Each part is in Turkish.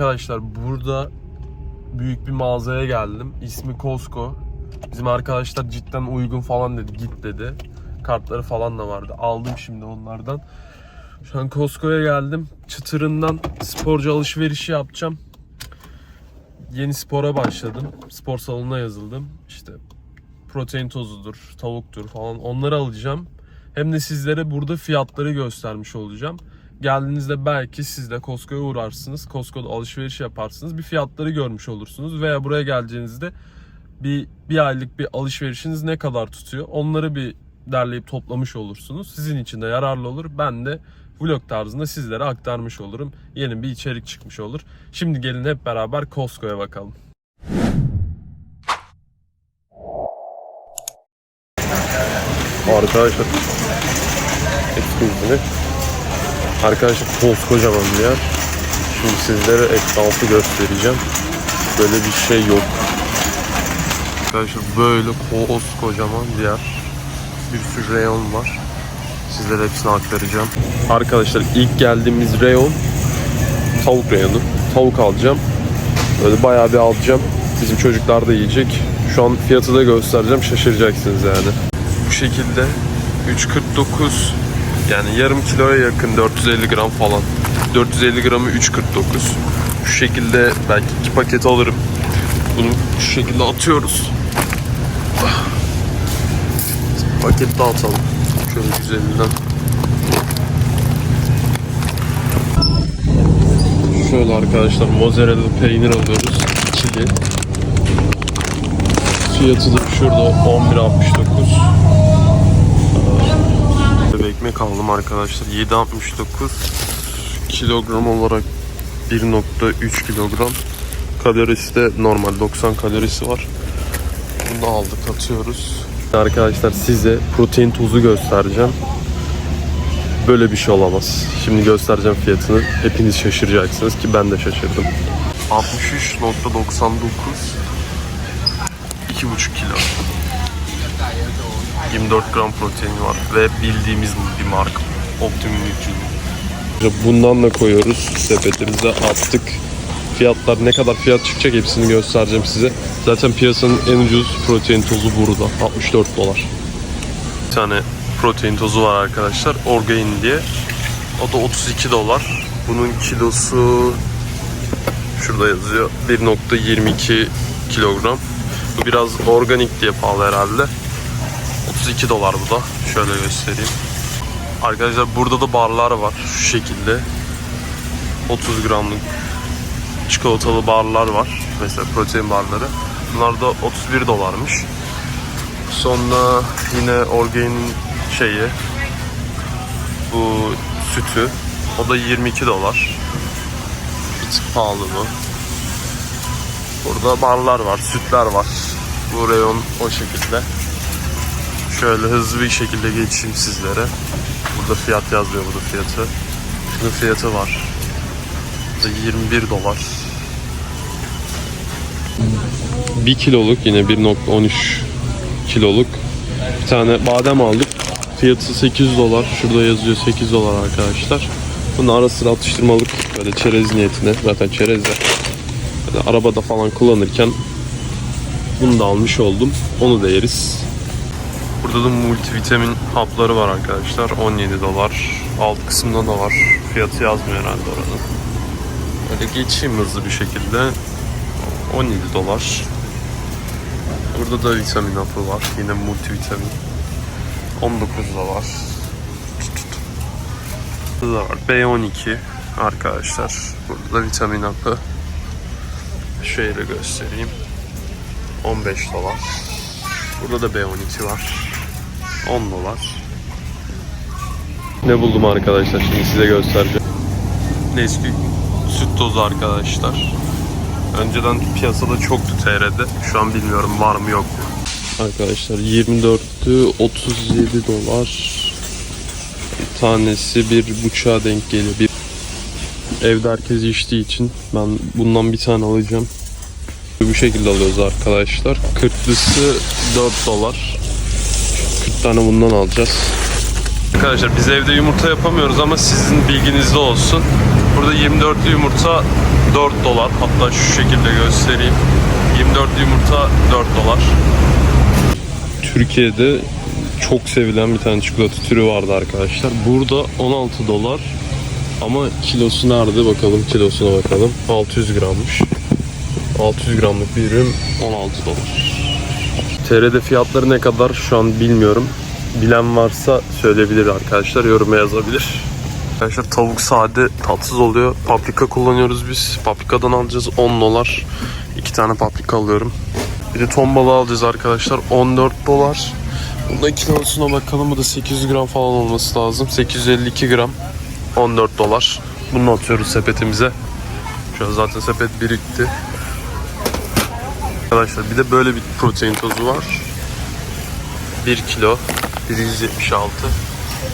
Arkadaşlar burada büyük bir mağazaya geldim. İsmi Costco. Bizim arkadaşlar cidden uygun falan dedi. Git dedi. Kartları falan da vardı. Aldım şimdi onlardan. Şu an Costco'ya geldim. Çıtırından sporcu alışverişi yapacağım. Yeni spora başladım. Spor salonuna yazıldım. İşte protein tozudur, tavuktur falan onları alacağım. Hem de sizlere burada fiyatları göstermiş olacağım. Geldiğinizde belki siz de Costco'ya uğrarsınız. Costco'da alışveriş yaparsınız. Bir fiyatları görmüş olursunuz. Veya buraya geleceğinizde bir, bir aylık bir alışverişiniz ne kadar tutuyor? Onları bir derleyip toplamış olursunuz. Sizin için de yararlı olur. Ben de vlog tarzında sizlere aktarmış olurum. Yeni bir içerik çıkmış olur. Şimdi gelin hep beraber Costco'ya bakalım. Arkadaşlar Excuse me. Arkadaşlar koskocaman bir yer. Şimdi sizlere etrafı göstereceğim. Böyle bir şey yok. Arkadaşlar böyle koskocaman bir yer. Bir sürü reyon var. Sizlere hepsini aktaracağım. Arkadaşlar ilk geldiğimiz reyon tavuk reyonu. Tavuk alacağım. Böyle bayağı bir alacağım. Bizim çocuklar da yiyecek. Şu an fiyatı da göstereceğim. Şaşıracaksınız yani. Bu şekilde 3.49 yani yarım kiloya yakın 450 gram falan. 450 gramı 3.49. Şu şekilde belki iki paket alırım. Bunu şu şekilde atıyoruz. Paket dağıtalım. Şöyle güzelinden. Şöyle arkadaşlar mozzarella peynir alıyoruz. İkili. Fiyatı da şurada 11.69. Ekmek aldım arkadaşlar. 7.69 kilogram olarak 1.3 kilogram. Kalorisi de normal 90 kalorisi var. Bunu aldık atıyoruz. Arkadaşlar size protein tozu göstereceğim. Böyle bir şey olamaz. Şimdi göstereceğim fiyatını. Hepiniz şaşıracaksınız ki ben de şaşırdım. 63.99 2,5 kilo. 24 gram proteini var ve bildiğimiz bir marka. Optimum Nutrition. Bundan da koyuyoruz sepetimize attık. Fiyatlar ne kadar fiyat çıkacak hepsini göstereceğim size. Zaten piyasanın en ucuz protein tozu burada. 64 dolar. Bir tane protein tozu var arkadaşlar. Orgain diye. O da 32 dolar. Bunun kilosu şurada yazıyor. 1.22 kilogram. Bu biraz organik diye pahalı herhalde. 32 dolar bu da. Şöyle göstereyim. Arkadaşlar burada da barlar var şu şekilde. 30 gramlık çikolatalı barlar var. Mesela protein barları. Bunlar da 31 dolarmış. Sonra yine Orgain'in şeyi bu sütü. O da 22 dolar. Bir tık pahalı bu. Burada barlar var, sütler var. Bu reyon o şekilde. Şöyle hızlı bir şekilde geçeyim sizlere. Burada fiyat yazıyor burada fiyatı. Şunun fiyatı var. Burada 21 dolar. 1 kiloluk yine 1.13 kiloluk bir tane badem aldık. Fiyatı 8 dolar. Şurada yazıyor 8 dolar arkadaşlar. Bunu ara sıra atıştırmalık böyle çerez niyetine. Zaten çerez de. Böyle arabada falan kullanırken bunu da almış oldum. Onu da yeriz. Burada da multivitamin hapları var arkadaşlar. 17 dolar. Alt kısımda da var. Fiyatı yazmıyor herhalde oranın. Böyle geçeyim hızlı bir şekilde. 17 dolar. Burada da vitamin hapı var. Yine multivitamin. 19 dolar. Burada da var. B12 arkadaşlar. Burada da vitamin hapı. Şöyle göstereyim. 15 dolar. Burada da B12 var. 10 dolar. Ne buldum arkadaşlar şimdi size göstereceğim. Nesquik süt tozu arkadaşlar. Önceden piyasada çoktu TR'de. Şu an bilmiyorum var mı yok mu. Arkadaşlar 24'tü 37 dolar. Bir tanesi bir buçuğa denk geliyor. Bir evde herkes içtiği için ben bundan bir tane alacağım. Bu şekilde alıyoruz arkadaşlar. 40'lısı 4 dolar. 40 tane bundan alacağız. Arkadaşlar biz evde yumurta yapamıyoruz ama sizin bilginizde olsun. Burada 24'lü yumurta 4 dolar. Hatta şu şekilde göstereyim. 24 yumurta 4 dolar. Türkiye'de çok sevilen bir tane çikolata türü vardı arkadaşlar. Burada 16 dolar. Ama kilosu nerede bakalım kilosuna bakalım. 600 grammış. 600 gramlık bir ürün 16 dolar. TR'de fiyatları ne kadar şu an bilmiyorum. Bilen varsa söyleyebilir arkadaşlar. Yoruma yazabilir. Arkadaşlar tavuk sade tatsız oluyor. Paprika kullanıyoruz biz. Paprikadan alacağız 10 dolar. 2 tane paprika alıyorum. Bir de ton balığı alacağız arkadaşlar 14 dolar. Bunda kilosuna bakalım. Bu da 800 gram falan olması lazım. 852 gram 14 dolar. Bunu atıyoruz sepetimize. Şu an zaten sepet birikti. Arkadaşlar bir de böyle bir protein tozu var. 1 kilo 176.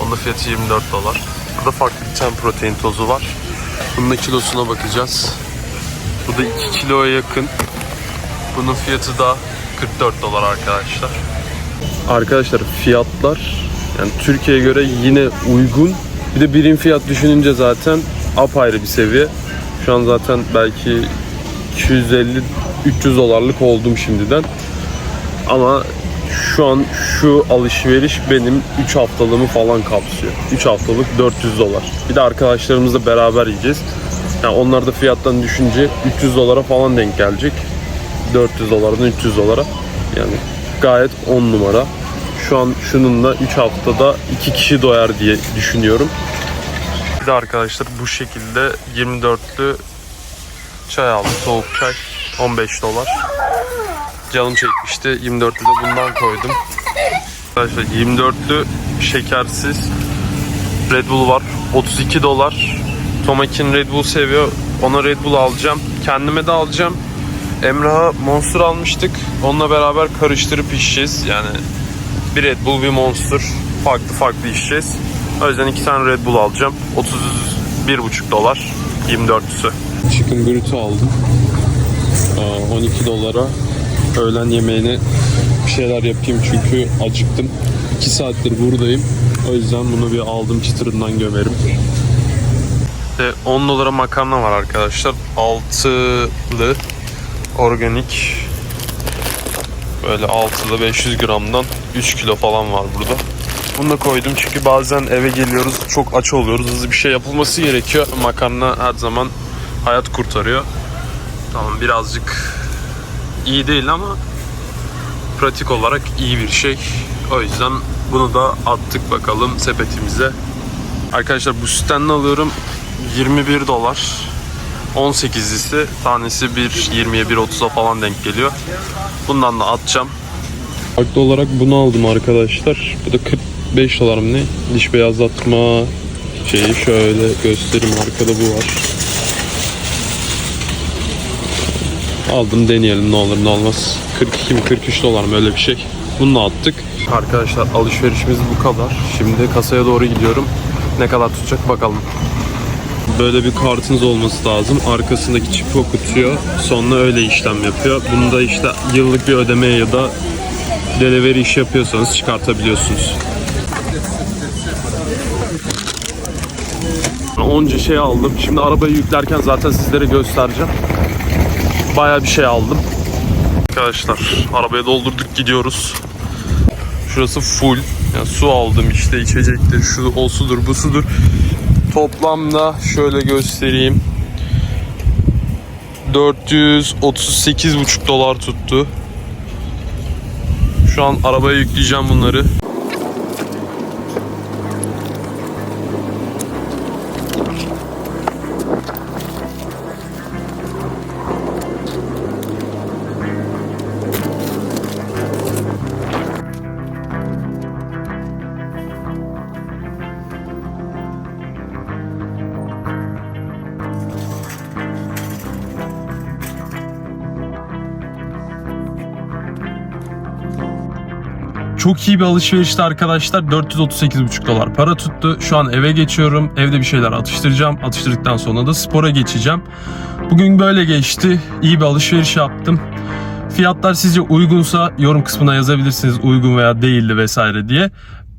Onun da fiyatı 24 dolar. Burada farklı bir tane protein tozu var. Bunun da kilosuna bakacağız. Bu da 2 kiloya yakın. Bunun fiyatı da 44 dolar arkadaşlar. Arkadaşlar fiyatlar yani Türkiye'ye göre yine uygun. Bir de birim fiyat düşününce zaten apayrı bir seviye. Şu an zaten belki 250 300 dolarlık oldum şimdiden. Ama şu an şu alışveriş benim 3 haftalığımı falan kapsıyor. 3 haftalık 400 dolar. Bir de arkadaşlarımızla beraber yiyeceğiz. Yani onlar da fiyattan düşünce 300 dolara falan denk gelecek. 400 dolardan 300 dolara. Yani gayet 10 numara. Şu an şununla 3 haftada 2 kişi doyar diye düşünüyorum. Bir de arkadaşlar bu şekilde 24'lü çay aldım. Soğuk çay. 15 dolar. Canım çekmişti. 24'lü de bundan koydum. Arkadaşlar 24'lü şekersiz Red Bull var. 32 dolar. Tomakin Red Bull seviyor. Ona Red Bull alacağım. Kendime de alacağım. Emrah'a Monster almıştık. Onunla beraber karıştırıp içeceğiz. Yani bir Red Bull bir Monster. Farklı farklı içeceğiz. O yüzden iki tane Red Bull alacağım. 31,5 dolar. 24'lüsü. Chicken burrito aldım. Aa, 12 dolara öğlen yemeğine bir şeyler yapayım çünkü acıktım. 2 saattir buradayım. O yüzden bunu bir aldım çıtırından gömerim. Ve 10 dolara makarna var arkadaşlar. Altılı organik böyle altılı 500 gramdan 3 kilo falan var burada. Bunu da koydum çünkü bazen eve geliyoruz çok aç oluyoruz. Hızlı bir şey yapılması gerekiyor. Makarna her zaman hayat kurtarıyor. Tamam birazcık iyi değil ama pratik olarak iyi bir şey. O yüzden bunu da attık bakalım sepetimize. Arkadaşlar bu sütten alıyorum 21 dolar. 18'lisi tanesi 1 20'ye 1.30'a falan denk geliyor. Bundan da atacağım. Farklı olarak bunu aldım arkadaşlar. Bu da 45 dolar mı ne? Diş beyazlatma şeyi şöyle göstereyim arkada bu var. Aldım deneyelim ne olur ne olmaz. 42 mi 43 dolar mı öyle bir şey. Bunu attık. Arkadaşlar alışverişimiz bu kadar. Şimdi kasaya doğru gidiyorum. Ne kadar tutacak bakalım. Böyle bir kartınız olması lazım. Arkasındaki çipi okutuyor. Sonra öyle işlem yapıyor. Bunu da işte yıllık bir ödemeye ya da delivery iş yapıyorsanız çıkartabiliyorsunuz. Onca şey aldım. Şimdi arabayı yüklerken zaten sizlere göstereceğim. Bayağı bir şey aldım. Arkadaşlar arabaya doldurduk gidiyoruz. Şurası full. Yani su aldım işte içecektir. Şu o sudur bu sudur. Toplamda şöyle göstereyim. 438,5 dolar tuttu. Şu an arabaya yükleyeceğim bunları. Çok iyi bir alışverişti arkadaşlar. 438,5 dolar para tuttu. Şu an eve geçiyorum. Evde bir şeyler atıştıracağım. Atıştırdıktan sonra da spora geçeceğim. Bugün böyle geçti. İyi bir alışveriş yaptım. Fiyatlar sizce uygunsa yorum kısmına yazabilirsiniz uygun veya değildi vesaire diye.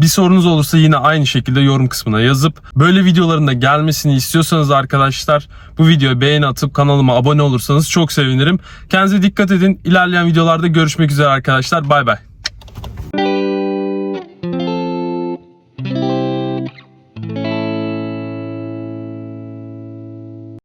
Bir sorunuz olursa yine aynı şekilde yorum kısmına yazıp böyle videoların da gelmesini istiyorsanız arkadaşlar bu videoya beğeni atıp kanalıma abone olursanız çok sevinirim. Kendinize dikkat edin. İlerleyen videolarda görüşmek üzere arkadaşlar. Bay bay.